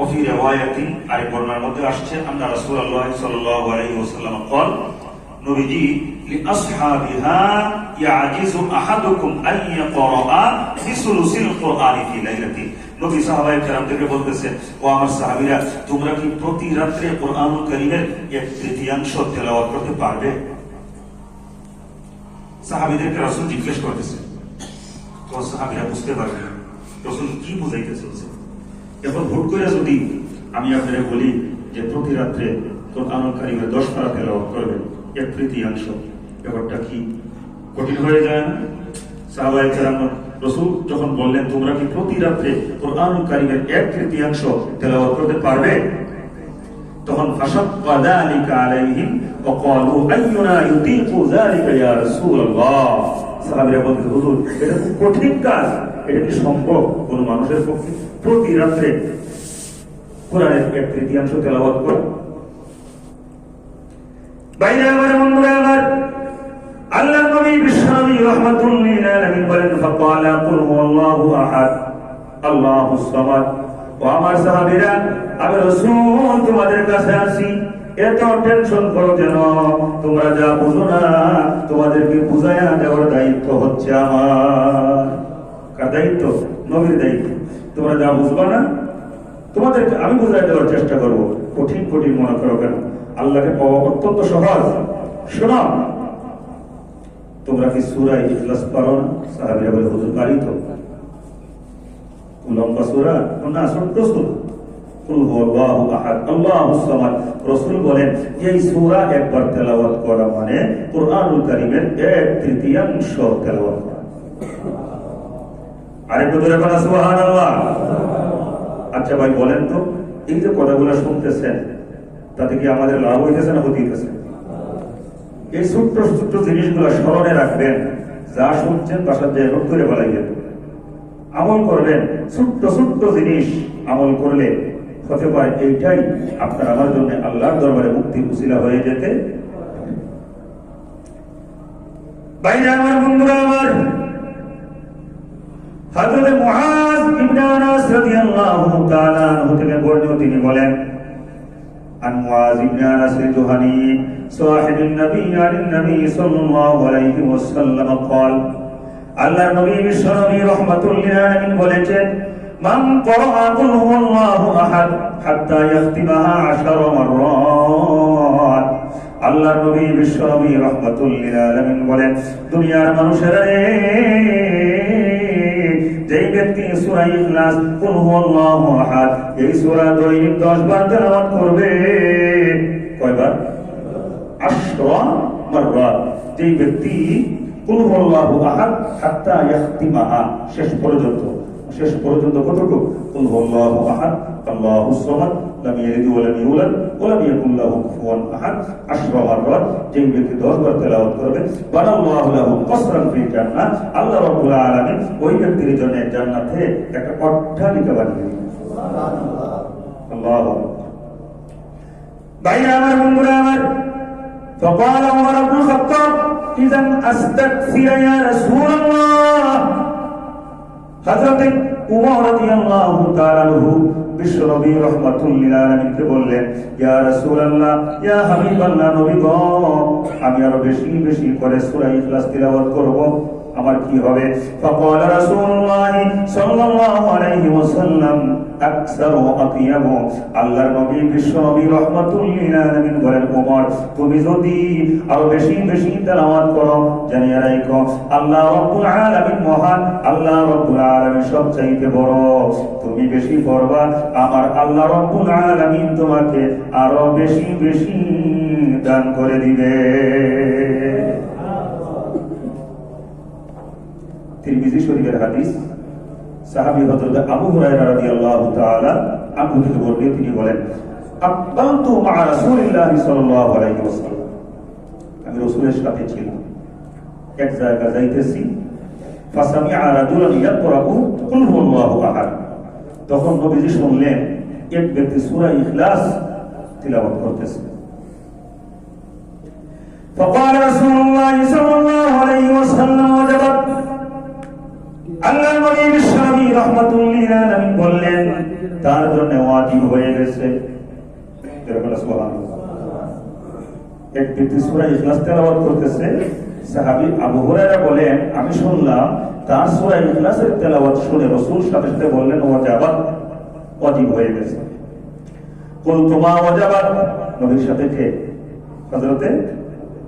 وفي رواية আরেক বর্ণনার মধ্যে আসছে আন্না রাসূলুল্লাহ সাল্লাল্লাহু আলাইহি ওয়াসাল্লাম قال নবীজি لأصحابها يعجز أحدكم أن يقرأ بثلث القرآن في ليلة নবী সাহাবায়ে কেরামদেরকে বলতেছেন ও আমার সাহাবীরা তোমরা কি প্রতি রাত্রে কোরআনুল কারীমের এক তৃতীয়াংশ তেলাওয়াত করতে পারবে সাহাবীদেরকে রাসূল জিজ্ঞেস করতেছেন তো সাহাবীরা বুঝতে পারবে না। রাসূল কি বুঝাইতে চলছে এখন হুট করে যদি আমি আপনাদের বলি যে প্রতি রাত্রে কোরআনুল দশ পারা তেলাওয়াত করবেন এক তৃতীয়াংশ, ব্যাপারটা কি কঠিন হয়ে যায় না? সাহাবায়ে কেরাম রসুল যখন বললেন, তোমরা কি প্রতি রাত্রে কারীমের এক তৃতীয়াংশ করতে পারবে? তখন, ফাশাক্কা যালিকা আলাইহিম ওয়া ক্বালু, আইয়ুনা ইউতিকু যালিকা ইয়া রাসূলুল্লাহ? সাহাবীরা হুজুর, এটা খুব কঠিন কাজ। এটা কি সম্ভব কোন মানুষের পক্ষে? প্রতি রাত্রে কোরআনের এক তৃতীয়াংশ তেলাওয়াত করা। বাইরে আমার বন্ধুরা আমার আল্লাহ নবী বিশ্বনবী রহমাতুল লিল আলামিন বলেন, ফাকালা কুল হুয়াল্লাহু আহাদ আল্লাহুস সামাদ। ও আমার সাহাবীরা, আমি রাসূল, তোমাদের কাছে আসি এত টেনশন করো কেন? তোমরা যা বুঝো না, তোমাদেরকে বুঝায়া দেওয়ার দায়িত্ব হচ্ছে আমার। দায়িত্ব, নবীর দায়িত্ব। তোমরা যা বুঝবা না, তোমাদেরকে আমি বুঝাই দেওয়ার চেষ্টা করব। কঠিন কঠিন মনে করো কেন? আল্লাহকে পাওয়া অত্যন্ত সহজ। শোনো, তোমরা কি সুরাই ইখলাস পারো না? সাহাবীরা বলে, হুজুর, পারি লম্বা সুরা? না ছোট্ট সুরা রাসূল। এই সূরা একবার তেলাওয়াত করা মানে কুরআনুল এক তৃতীয়াংশ তেলাওয়াত আরেকটু ধরে বলা সুবহানাল্লাহ। আচ্ছা ভাই, বলেন তো, এই যে কথাগুলো শুনতেছেন, তাতে কি আমাদের লাভ হইতেছে না হইতেছে? এই ছোট্ট ছোট্ট জিনিসগুলো স্মরণে রাখবেন, যা শুনছেন তার সাথে নোট করে বলাইবেন। আমল করবেন, ছোট্ট ছোট্ট জিনিস আমল করলে হতে পারে এইটাই আপনার আমার জন্য আল্লাহর দরবারে মুক্তির উসিলা হয়ে যেতে বাইরে আমার বন্ধুরা আমার হযরত মুআজ ইবনে আনাস রাদিয়াল্লাহু তাআলা আনহু থেকে বর্ণিত তিনি বলেন عن معاذ بن انس الجهني صاحب النبي عن النبي صلى الله عليه وسلم قال আল্লাহ নবী বিশ্বনবী রহমাতুল্লিল আলামিন বলেছেন মান ক্বারা কুল হুয়াল্লাহু আহাদ হাত্তা ইয়াখতিমাহা 10 মাররাত আল্লাহ নবী বিশ্বনবী রহমাতুল্লিল আলামিন বলেন দুনিয়ার মানুষেরা রে যেই ব্যক্তি ইখলাস, কুল হুয়াল্লাহু আহাদ এই সূরা দৈনিক 10 বার তেলাওয়াত করবে। কয়বার? আশরা মাররাত যেই ব্যক্তি কুল হুয়াল্লাহু আহাদ হাত্তা শেষ পর্যন্ত। শেষ পর্যন্ত কতটুকু? কুল হুয়াল্লাহু আহাদ আল্লাহুস সামাদ লাম ইয়ালিদ ওয়া লাম ইউলাদ ওয়া লাম ইয়াকুল লাহু কুফুয়ান আহাদ আশরা মাররাত যেই ব্যক্তি 10 বার তেলাওয়াত করবে বানাল্লাহু লাহু কসরান ফিল জান্নাহ আল্লাহ রাব্বুল আলামিন ওই ব্যক্তির জন্য জান্নাতে একটা অট্টালিকা বানিয়ে দিবেন সুবহানাল্লাহ আল্লাহু ভাই আমার বন্ধুরা আমার فقال عمر بن الخطاب اذا استكثر يا رسول الله হযরত উমর রাদিয়াল্লাহু তাআলা বিশ্ব নবী রহমাতুল্লিল আলমিনকে বললেন, ইয়া রাসূল আল্লাহ ইয়া হাবিবাল্লাহ, নবী আমি আরও বেশি বেশি করে সূরা ইখলাস তিলাওয়াত করব। আমার কি হবে? ফাকাল রাসূলুল্লাহ সাল্লাল্লাহু আল্লাহর নবী রাহমাতুল লিল আলামিন বলেন তুমি যদি আরও বেশি বেশি তেলাওয়াত করো আল্লাহ রাব্বুল আলামিন মহান, আল্লাহ রাব্বুল আলামিন সবচাইতে বড়। তুমি বেশি আমার আল্লাহ রাব্বুল আলামিন তোমাকে আরও বেশি বেশি দান করে দিবে। তিরমিজি শরীফের হাদিস সাহাবী হযরত আবু হুরায়রা রাদিয়াল্লাহু তাআলা আবু থেকে বর্ণিত তিনি বলেন আব্বালতু মা রাসূলিল্লাহি সাল্লাল্লাহু আলাইহি ওয়াসাল্লাম আমি রাসূলের সাথে ছিলাম এক জায়গায় যাইতেছি ফাসামিআ রাজুলান ইয়াকরাউ কুল হুয়াল্লাহু আহাদ তখন নবীজি শুনলেন এক ব্যক্তি সূরা ইখলাস তিলাওয়াত করতেছে فقال رسول الله صلى الله عليه وسلم وجبت আল্লাহ নবী বিশ্বনবী রহমাতুল্লিল বললেন, তার জন্য হয়ে গেছে। আবু আমি শুনলাম তার সূরা শুনে সাথে বললেন হয়ে গেছে। সাথে কে?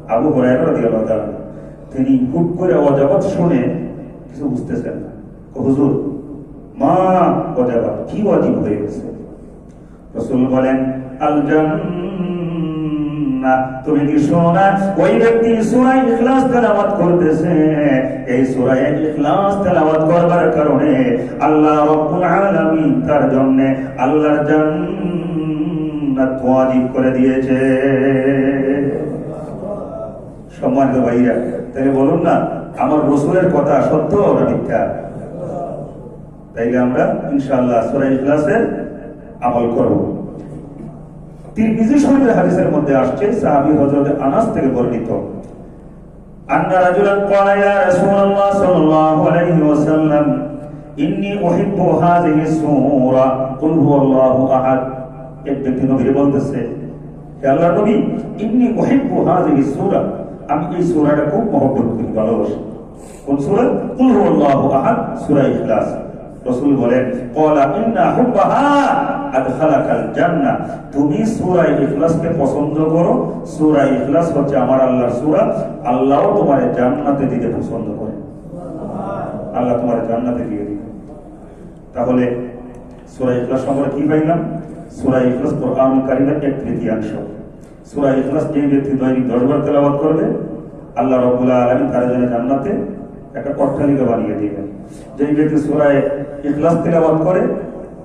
আবু তিনি হুট করে ওয়াজাবাত শুনে কিছু বুঝতেছেন না। হুজুর মা কি ওয়াজিব হয়ে গেছে? রাসূল বলেন আল তুমি কি শোনো? ওই ব্যক্তি ইখলাস তেলাওয়াত করতেছে। এই ইখলাস তেলাওয়াত করবার কারণে আল্লাহ রাব্বুল আলামিন তার জন্য আল্লাহর জান্নাত ওয়াজিব করে দিয়েছে। সম্মানিত ভাইরা তাই বলুন না, আমার রসুলের কথা সত্য না মিথ্যা? তাইলে আমরা ইনশাআল্লাহ সূরা ইখলাসের আমল করব। তিরমিজি শরীফের হাদিসের মধ্যে আসছে, সাহাবী হযরত আনাস থেকে বর্ণিত। আন্না রাজুলান ক্বালা ইয়া রাসূলুল্লাহ সাল্লাল্লাহু আলাইহি ওয়াসাল্লাম, ইন্নী উহিব্বু হাযিহি সূরা, কুল হুয়াল্লাহু আহাদ। এক ব্যক্তি নবী বলতেছে, হে আল্লাহর নবী, ইন্নী উহিব্বু হাযিহি সূরা, আমি এই সূরাটা খুব মহব্বত করি, ভালোবাসি। কোন সূরা? কুল হুয়াল্লাহু আহাদ, সূরা ইখলাস। রাসূল বলেন ক্বালা ইন্না হুব্বাহা আদখালাকাল জান্নাহ তুমি সূরা ইখলাসকে পছন্দ করো। সূরা ইখলাস হচ্ছে আমার আল্লাহর সূরা। আল্লাহও তোমার জান্নাতে দিতে পছন্দ করে। আল্লাহ তোমার জান্নাতে দিয়ে দিবে। তাহলে সূরা ইখলাস আমরা কি পাইলাম? সূরা ইখলাস কোরআনুল কারীমের এক তৃতীয়াংশ। সূরা ইখলাস যে ব্যক্তি দৈনিক 10 বার তেলাওয়াত করবে, আল্লাহ রাব্বুল আলামিন তার জন্য জান্নাতে একটা অট্টালিকা বানিয়ে দিবেন। যে ব্যক্তি সূরা ইখলাস তেলাওয়াত করে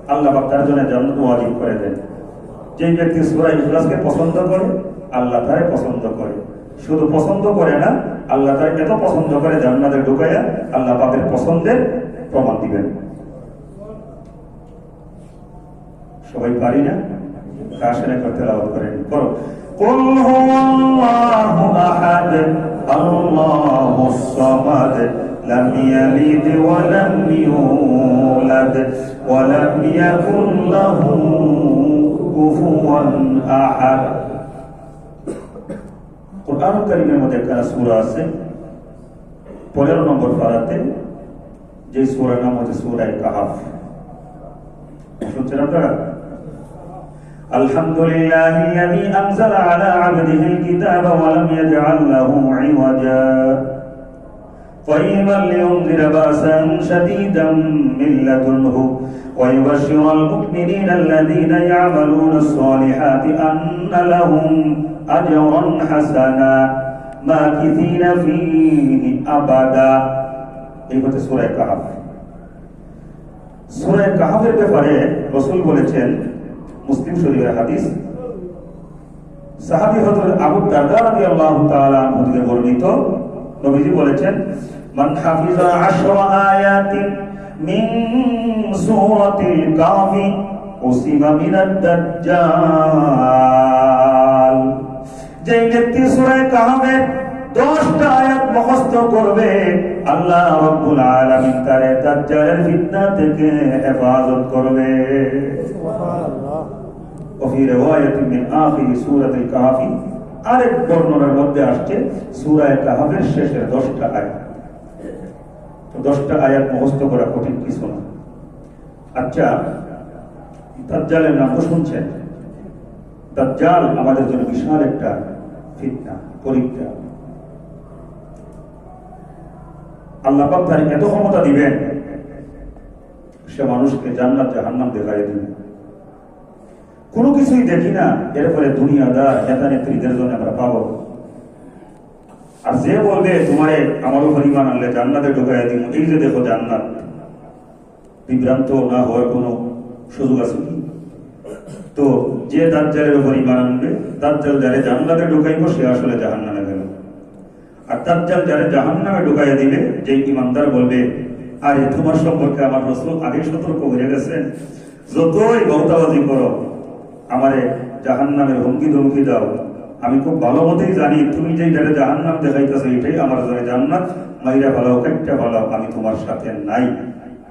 আল্লাহ পাক তার জন্য জান্নাত ওয়াজিব করে দেন যে ব্যক্তি সূরা ইখলাসকে পছন্দ করে আল্লাহ তারে পছন্দ করে শুধু পছন্দ করে না আল্লাহ তার এত পছন্দ করে জান্নাতে ঢুকাইয়া আল্লাহ পাকের পছন্দের প্রমাণ দিবেন সবাই পারি না কাশের একবার তেলাওয়াত করেন করো قل هو الله أحد الله الصمد لم يلد ولم يولد ولم يكن له كفوا أحد কোরআন কারিমের মধ্যে একটা সূরা আছে পনেরো নম্বর পারাতে যে সূরার নাম হচ্ছে সূরায়ে কাহাফ শুনছেন আপনারা الحمد لله الذي أنزل على عبده الكتاب ولم يجعل له عوجا قيما لينذر بأسا شديدا من لدنه ويبشر المؤمنين الذين يعملون الصالحات أن لهم أجرا حسنا ماكثين فيه أبدا এই হচ্ছে সুরায় কাহাফ সুরায় কাহাফের ব্যাপারে রসুল বলেছেন মুসলিম শরীফের হাদিস। সাহাবী হযরত আবু দারদা রাদিয়াল্লাহু তাআলা আনহু থেকে বর্ণিত। নবীজি বলেছেন, মান হাফিজা আশরা মিন সূরাতিল কাফি উসিবা মিনাদ দাজ্জাল। যে ব্যক্তি সূরা কাহফের 10টা আয়াত মুখস্থ করবে, আল্লাহ রাব্বুল আলামিন তারে দাজ্জালের ফিতনা থেকে হেফাজত করবে। وفي رواية من آخر سورة الكهف আরেক বর্ণনার মধ্যে আসছে সূরায়ে কাহাফের শেষের 10টা আয়াত তো 10টা আয়াত মুখস্থ করা কঠিন কিছু না আচ্ছা দাজ্জালের নাম তো শুনছেন দাজ্জাল আমাদের জন্য বিশাল একটা ফিতনা পরীক্ষা আল্লাহ পাক তার এত ক্ষমতা দিবেন সে মানুষকে জান্নাত জাহান্নাম দেখাই দিবেন কোনো কিছুই দেখি না। এর ফলে দুনিয়াদার নেতা নেত্রীদের জন্য আমরা পাবো। আর যে বলবে, তোমারে আমার উপর ইমান আনলে জান্নাতে ঢুকাই দিব এই যে দেখো জান্নাত, বিভ্রান্ত না হওয়ার কোনো সুযোগ আছে কি? তো যে দাজ্জালের উপর ইমান আনবে, দাজ্জাল যারে জান্নাতে ঢুকাইব, সে আসলে জাহান্নামে গেল। আর দাজ্জাল যারে জাহান্নামে ঢুকাইয়া দিলে যে ইমানদার বলবে, আরে, তোমার সম্পর্কে আমার রসুল আগে সতর্ক হয়ে গেছেন। যতই গৌতাবাজি করো আমারে জাহান নামের হুমকি ধমকি দাও। আমি খুব ভালো মতেই জানি তুমি যে এটা জাহান্নাম দেখাইতেছো, এটাই আমার জন্য জান্নাত। মাইরা ভালো কাটটা ভালো আমি তোমার সাথে নাই।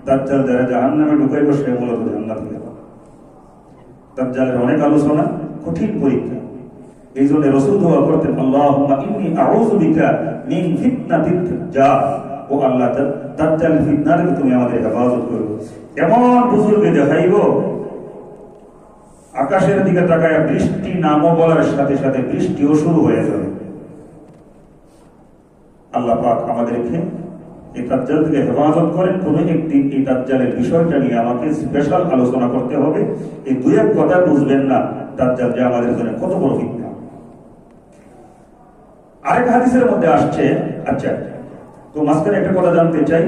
দাজ্জাল যারা জাহান্নামে ঢুকাইব, সে মূলত জান্নাত হয়ে দাজ্জালের অনেক আলোচনা, কঠিন পরীক্ষা। এই জন্য রসুল দোয়া করতেন, আল্লাহুম্মা ইন্নী আউযু বিকা মিন ফিতনাতিদ দাজ্জাল ও আল্লাহ দাজ্জালের ফিতনা থেকে তুমি আমাদের হেফাজত করো। এমন বুজুর্গে দেখাইব আকাশের দিকে তাকায় বৃষ্টি নামও বলার সাথে সাথে বৃষ্টিও শুরু হয়ে যাবে আল্লাহ পাক আমাদেরকে এই দাজ্জাল থেকে হেফাজত করেন। কোন একদিন এই দাজ্জালের বিষয়টা নিয়ে আমাকে স্পেশাল আলোচনা করতে হবে। এই দুই এক কথা বুঝবেন না দাজ্জাল যে আমাদের জন্য কত বড় ফিতনা আরেক হাদিসের মধ্যে আসছে আচ্ছা তো মাঝখানে একটা কথা জানতে চাই।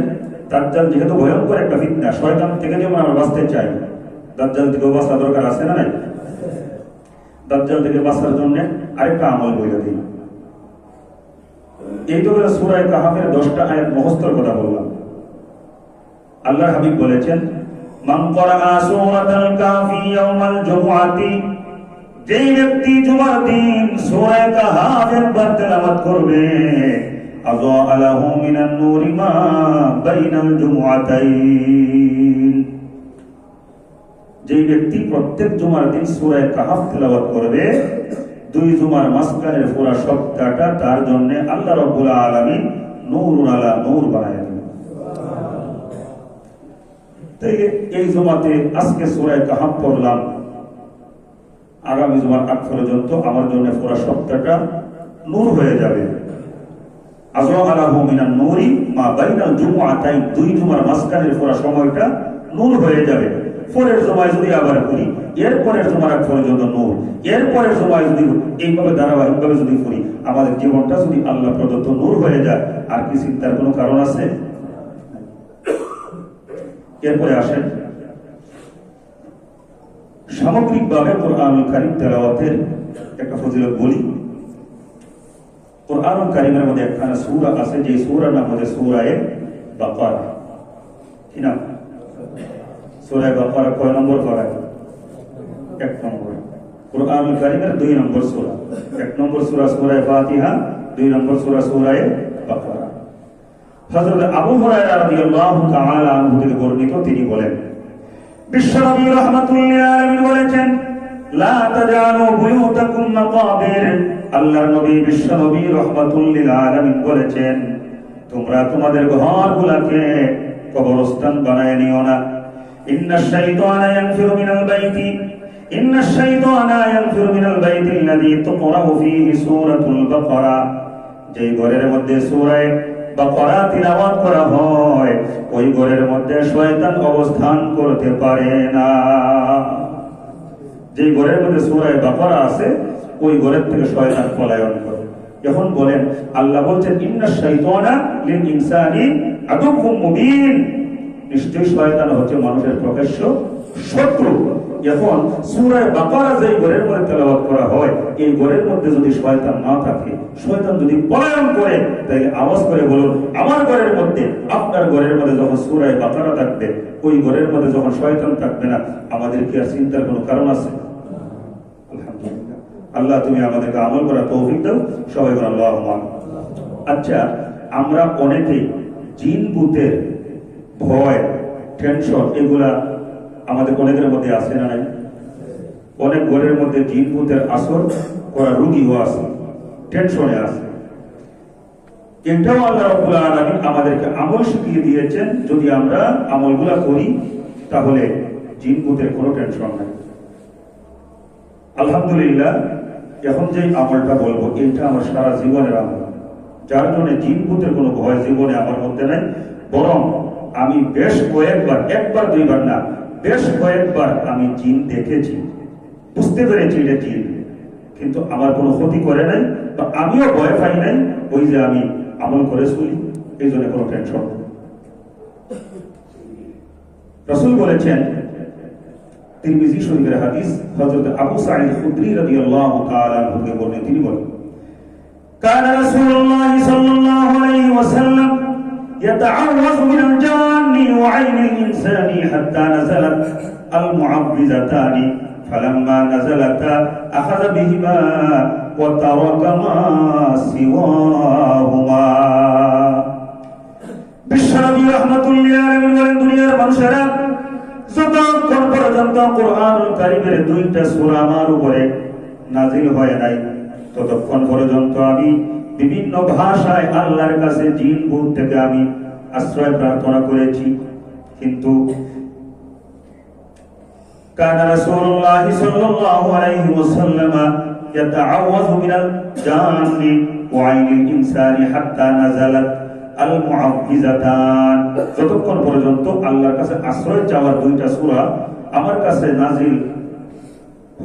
দাজ্জাল যেহেতু ভয়ঙ্কর একটা ফিতনা, শয়তান থেকে যেমন আমরা বাঁচতে চাই দাজ্জাল থেকে বাঁচা দরকার আছে না নাই? দাজ্জাল থেকে বাঁচার জন্য আরেকটা আমল বইলে দিই। এই তো সুরায় কাহাফের দশটা আয়াত মহস্তর কথা বললাম। আল্লাহ হাবিব বলেছেন, মান করা সূরাতাল কাফি ইয়াউমাল জুমআতি যেই ব্যক্তি জুমার দিন সূরা কাহাফ একবার তেলাওয়াত করবে আযা আলাহু মিনান নূরি মা বাইনাল জুমআতাইন যেই ব্যক্তি প্রত্যেক জুমার দিন সুরায় কাহাফ তেলাওয়াত করবে, দুই জুমার মাঝখানের পুরা সপ্তাহটা তার জন্য আল্লাহ রাব্বুল আলামিন নূরুন আলা নূর বানায় তাই এই জমাতে আজকে সুরায় কাহাফ পড়লাম, আগামী জুমার আগ পর্যন্ত আমার জন্য পুরা সপ্তাহটা নূর হয়ে যাবে। নূরি মা বাইনাল জুমআতাইন, দুই জুমার মাঝখানের পুরা সময়টা নূর হয়ে যাবে। পরের সময় যদি আবার করি এর পরের সময় আগ পর্যন্ত নূর। এর পরের সময় যদি এইভাবে, ধারাবাহিকভাবে যদি করি আমাদের জীবনটা যদি আল্লাহ প্রদত্ত নূর হয়ে যায়, আর কি চিন্তার কোনো কারণ আছে? এরপরে আসেন। সামগ্রিকভাবে কোরআনুল কারিম তেলাওয়াতের একটা ফজিলত বলি। কোরআনুল কারিমের মধ্যে একখানা সূরা আছে যে সূরার নাম হচ্ছে সূরায়ে বাকারা কি নাম? সূরায়ে বাকারা কয় নম্বর পড়ায়? এক নম্বর। কোরআনুল কারিমের দুই নম্বর সূরা। এক নম্বর সূরা সূরায়ে ফাতিহা, দুই নম্বর সূরা সূরায়ে বাকারা। হযরত আবু রাদিয়াল্লাহু তাআলা বর্ণিত তিনি বলেন, বিশ্বনবী আলামিন বলেছেন, লা বুয়ুতাকুম মাকাবির। আল্লাহর নবী আলামিন বলেছেন, তোমরা তোমাদের ঘরগুলোকে কবরস্থান বানায় নিও না। ইন্না শাইতানা ইয়ানফিরু মিনাল বাইতি ইন্না শাইতানা ইয়ানফিরু মিনাল বাইতি আল্লাযী তুকরাউ ফীহি সূরাতুল বাকারা যে ঘরের মধ্যে সূরা বাকারা তিলাওয়াত করা হয়, ওই ঘরের মধ্যে শয়তান অবস্থান করতে পারে না। যে ঘরের মধ্যে সূরা বাকারা আছে, ওই ঘরের থেকে শয়তান পলায়ন করে। যখন বলেন, আল্লাহ বলছেন, ইন্না শাইতানা লিল ইনসানি মুবিন। শয়তান হচ্ছে মানুষের প্রকাশ্য শত্রু। এখন সূরা বাকারা যেই ঘরের মধ্যে তেলাওয়াত করা হয়, এই মধ্যে যদি শয়তান না থাকে, শয়তান যদি পলায়ন করে আওয়াজ করে বলুন, আমার মধ্যে, আপনার মধ্যে যখন সূরা বাকারা থাকবে, ওই মধ্যে যখন শয়তান থাকবে না, আমাদের কি আর চিন্তার কোনো কারণ আছে? আল্লাহ, তুমি আমাদেরকে আমল করা তৌফিক দাও। সবাই আল্লাহ আচ্ছা আমরা অনেকেই জিন ভূতের ভয় টেনশন এগুলা আমাদের অনেকের মধ্যে আছে না নাই? অনেক ঘরের মধ্যে জিন, ভূতের আসর করা রুগীও আছে টেনশনে আছে। এটাও আল্লাহ রাব্বুল আমাদেরকে আমল শিখিয়ে দিয়েছেন, যদি আমরা আমলগুলা করি, তাহলে জিন, ভূতের কোনো টেনশন নাই। আলহামদুলিল্লাহ, এখন যে আমলটা বলব, এটা আমার সারা জীবনের আমল। যার জন্য জিন, ভূতের কোনো ভয় জীবনে আমার মধ্যে নাই, বরং আমি বেশ কয়েকবার, একবার, দুইবার না, বেশ কয়েকবার আমি জিন দেখেছি। বুঝতে পেরেছি এটা জিন। কিন্তু আমার কোনো ক্ষতি করে নাই বা আমিও ভয় পাই নাই, ওই যে আমি আমল করে শুনি এই জন্য কোনো টেনশন রসুল বলেছেন, তিরমিজি শরীফের হাদিস, হযরত আবু সাঈদ খুদরি রাদিয়াল্লাহু তাআলা থেকে তিনি বলেন, কানা রাসূলুল্লাহ সাল্লাল্লাহু আলাইহি ওয়াসাল্লাম يتعوذ من الجان وعين الإنسان حتى نزلت المعوذتان فلما نزلتا أخذ بهما وترك ما سواهما বিশ্বনবী রহমতুল্লাহ আলাইহি বলেন দুনিয়ার মানুষেরা যতক্ষণ পর্যন্ত কোরআনুল কারীমের দুইটা সূরা আমার উপরে নাজিল হয় নাই ততক্ষণ পর্যন্ত আমি বিভিন্ন ভাষায় আল্লাহর কাছে জিন ভূত থেকে আমি আশ্রয় প্রার্থনা করেছি কিন্তু كان رسول الله صلى الله عليه وسلم يتعوذ من الجان وعين الإنسان حتى نزلت المعوذتان যতক্ষণ পর্যন্ত আল্লাহর কাছে আশ্রয় চাওয়ার দুইটা সূরা আমার কাছে নাজিল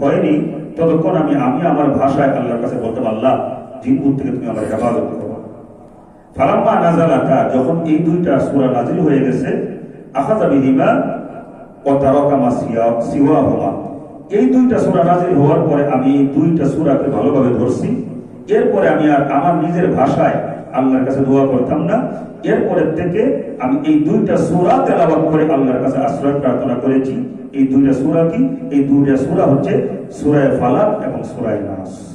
হয়নি ততক্ষণ আমি আমি আমার ভাষায় আল্লাহর কাছে বলতাম আল্লাহ থেকে তুমি আমার হেফাজত করো। নাজালাতা যখন এই দুইটা সূরা নাজিল হয়ে গেছে ও সিয়া সিওয়া হমা এই দুইটা সূরা নাজিল হওয়ার পরে আমি এই দুইটা সূরাকে ভালোভাবে ধরছি। এরপরে আমি আর আমার নিজের ভাষায় আল্লাহর কাছে দোয়া করতাম না। এরপরের থেকে আমি এই দুইটা সূরা তেলাওয়াত করে আল্লাহর কাছে আশ্রয় প্রার্থনা করেছি। এই দুইটা সূরা কি? এই দুইটা সূরা হচ্ছে সুরায় ফালাক এবং সূরা নাস।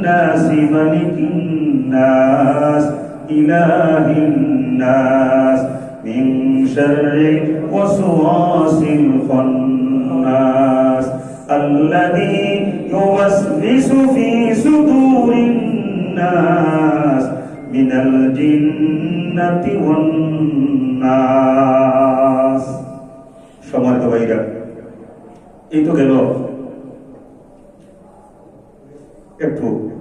الناس ملك الناس إله الناس من شر وسواس الخناس الذي يوسوس في صدور الناس من الجنة والناس সম্মানিত ভাইরা এই তো গেল একটু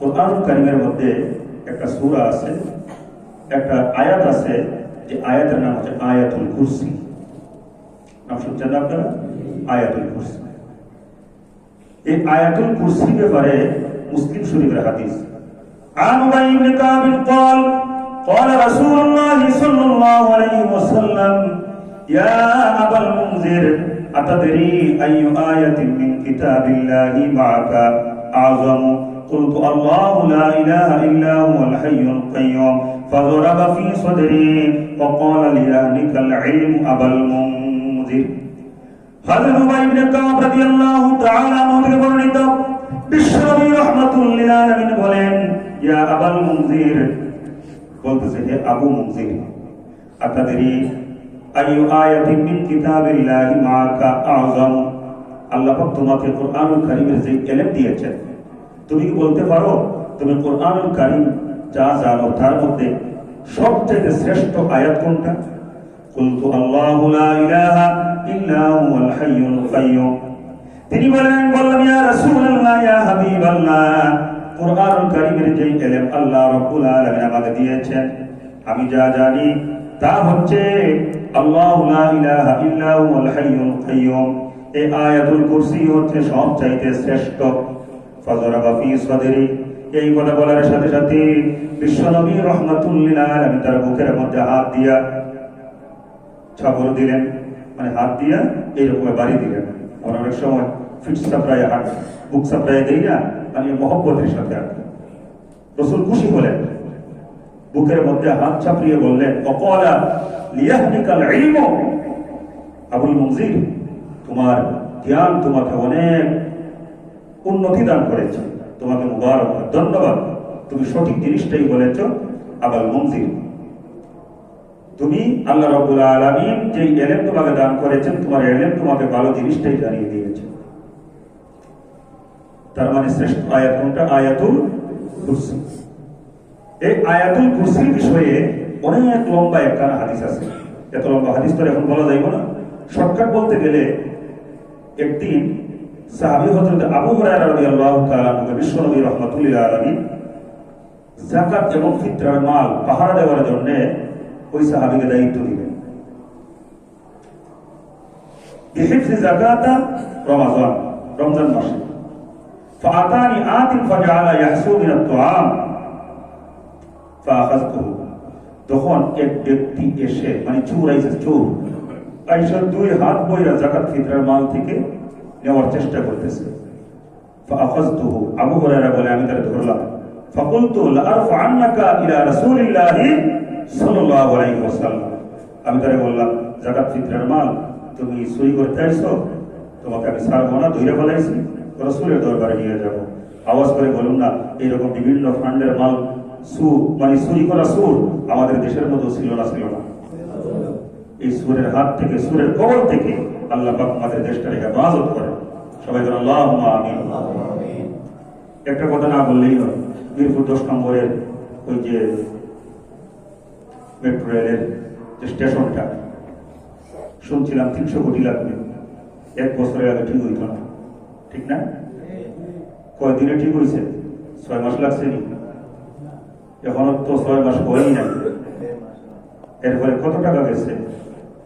কোরআন কারিমের মধ্যে একটা সূরা আছে একটা আয়াত আছে যে আয়াতের নাম হচ্ছে আয়াতুল কুরসি নাম শুনছেন না আপনারা আয়াতুল কুরসি এই আয়াতুল কুরসি ব্যাপারে মুসলিম শরীফের হাদিস عن ابي بن كعب قال قال رسول الله صلى الله عليه وسلم يا ابا المنذر اتدري اي ايه من كتاب الله معك اعظم قلت الله لا اله الا هو الحي القيوم فضرب في صدري وقال لأهلك العلم ابا المنذر হযরত উবাই ইবনে কাব রাদিয়াল্লাহু তাআলা আনহু থেকে বর্ণিত বিশ্বনবী রাহমাতুল লিল আলামিন বলেন ইয়া আবাল মুনজির বলতেছে হে আবু মুনজির আতাদরি আইয়ু আয়াতিন মিন কিতাবিল্লাহি মাকা আযম আল্লাহ পাক তোমাকে কোরআনুল কারীমের যে ইলম দিয়েছেন তুমি কি বলতে পারো? তুমি কোরআনুল কারিম যা জানো তার মধ্যে সবচেয়ে শ্রেষ্ঠ আয়াত কোনটা? কুলতু আল্লাহু লা ইলাহা ইল্লা হুয়াল হাইয়ুল কাইয়ুম। তিনি বলেন, বললাম, ইয়া রাসূলুল্লাহ, ইয়া হাবিবাল্লাহ, কোরআনুল কারিমের যে ইলম আল্লাহ রাব্বুল আলামিন আমাকে দিয়েছেন, আমি যা জানি তা হচ্ছে আল্লাহু লা ইলাহা ইল্লা হুয়াল হাইয়ুল কাইয়ুম। এই আয়াতুল কুরসি হচ্ছে সবচাইতে শ্রেষ্ঠ এই কথা বলার সাথে সাথে আলামিন তার বুকের মধ্যে হাত দিয়া দিলেন। মানে হাত দিয়া এইরকম বাড়ি দিলেন। অনেক সময় ফিট সাপ্লাই হাত, বুক সাপ্লাই আমি মহব্বতের সাথে আর কি। রসুল খুশি হলেন। বুকের মধ্যে হাত চাপড়িয়ে বললেন, অকলা লিয়াহনিকাল আবুল মুনজির, তোমার জ্ঞান তোমাকে অনেক উন্নতি দান করেছে। তোমাকে মুবারক ধন্যবাদ। তুমি সঠিক জিনিসটাই বলেছ। আবার মুনজির তুমি আল্লাহ রাব্বুল আলামিন যে এলেম তোমাকে দান করেছেন, তোমার এলেম তোমাকে ভালো জিনিসটাই জানিয়ে দিয়েছে। তার মানে শ্রেষ্ঠ আয়াত কোনটা? আয়াতুল কুরসি। এই আয়াতুল কুরসির বিষয়ে অনেক লম্বা একখানা হাদিস আছে। এত লম্বা হাদিস তো এখন বলা যাইব না। শর্টকাট বলতে গেলে একদিন সাহাবী হযরত আবু হুরায়রা রাদিয়াল্লাহু তাআলা নবী বিশ্বনবী রাহমাতুল্লাহ আলামিন যাকাত এবং ফিতরার মাল পাহারা দেওয়ার জন্য ওই সাহাবীকে দায়িত্ব দিলেন বিহিফজি যাকাতা রমাজান রমজান মাসে فأتاني آت فجعل يحسو من الطعام فأخذته তখন এক ব্যক্তি এসে মানে চোর আইসে চোর আইসা দুই হাত বইরা জাকাত ফিতরার মাল থেকে নেওয়ার চেষ্টা করতেছে। আবু হরারা বলে, আমি তারা ধরলাম তুমি করতে তোমাকে আমি সারবো না নিয়ে আওয়াজ করে বলুন না, এইরকম বিভিন্ন ফান্ডের মাল, সু মানে চুরি করা সুর আমাদের দেশের মতো ছিল না ছিল না। এই সুরের হাত থেকে, সুরের কবল থেকে আল্লাহ আমাদের দেশটাকে হেফাজত করে সবাই আল্লাহ আমিন। একটা কথা না বললেই হয়। মিরপুর দশ নম্বরের ওই যে মেট্রো রেলের যে স্টেশনটা, শুনছিলাম তিনশো কোটি লাগবে। এক বছরের আগে ঠিক হইতো না। ঠিক না? কয়দিনে ঠিক হয়েছে ছয় মাস লাগছে নি? এখনও তো ছয় মাস হয়ই নাই। এরপরে কত টাকা গেছে?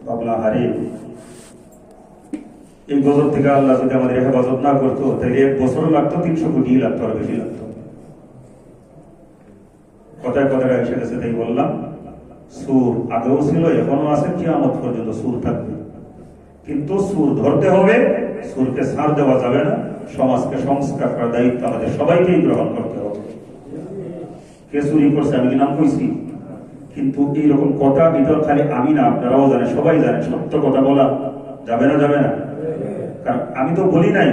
ভাবলাম হারে এই গজব থেকে আল্লাহ যদি আমাদের হেফাজত না করতো, তাহলে এক বছর লাগতো, তিনশো কোটি লাগতো, আর বেশি লাগতো। কথায় কথায় এসে গেছে তাই বললাম, সুর আগেও ছিল এখনও আছে, কিয়ামত পর্যন্ত সুর থাকবে। কিন্তু সুর ধরতে হবে, সুরকে ছাড় দেওয়া যাবে না, সমাজকে সংস্কার করার দায়িত্ব আমাদের সবাইকেই গ্রহণ করতে হবে। কে চুরি করছে, আমি কি নাম কইছি? কিন্তু এইরকম কথা ভিতর খালি আমি না, আপনারাও জানেন, সবাই জানেন, সত্য কথা বলা যাবে না যাবে না। কারণ আমি তো বলি নাই,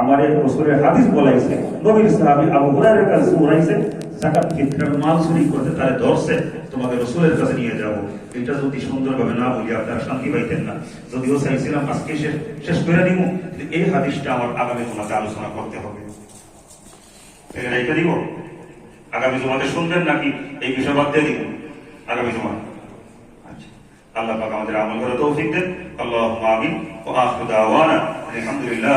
আমার এই রসুলের হাদিস বলাইছে নবীর সাহাবী আবু হুরায়রার কাছে শুনাইছে জাকাত ফিতরার মাল চুরি করতে তারে ধরছে তোমাকে রসুলের কাছে নিয়ে যাব। এটা যদি সুন্দরভাবে না বলি, আপনারা শান্তি পাইতেন না। যদিও চাইছিলাম আজকে শেষ শেষ করে কিন্তু এই হাদিসটা আমার আগামী তোমাকে আলোচনা করতে হবে। এটা দিব। আগামী জমাতে শুনবেন নাকি? এই বিষয় বাদ দিয়ে দিব। আগামী জমা আচ্ছা। আল্লাহ পাক আমাদের আমল করে তৌফিক দেন। আল্লাহ আমিন। ও আখিরু দাওয়ানা। আলহামদুলিল্লাহ।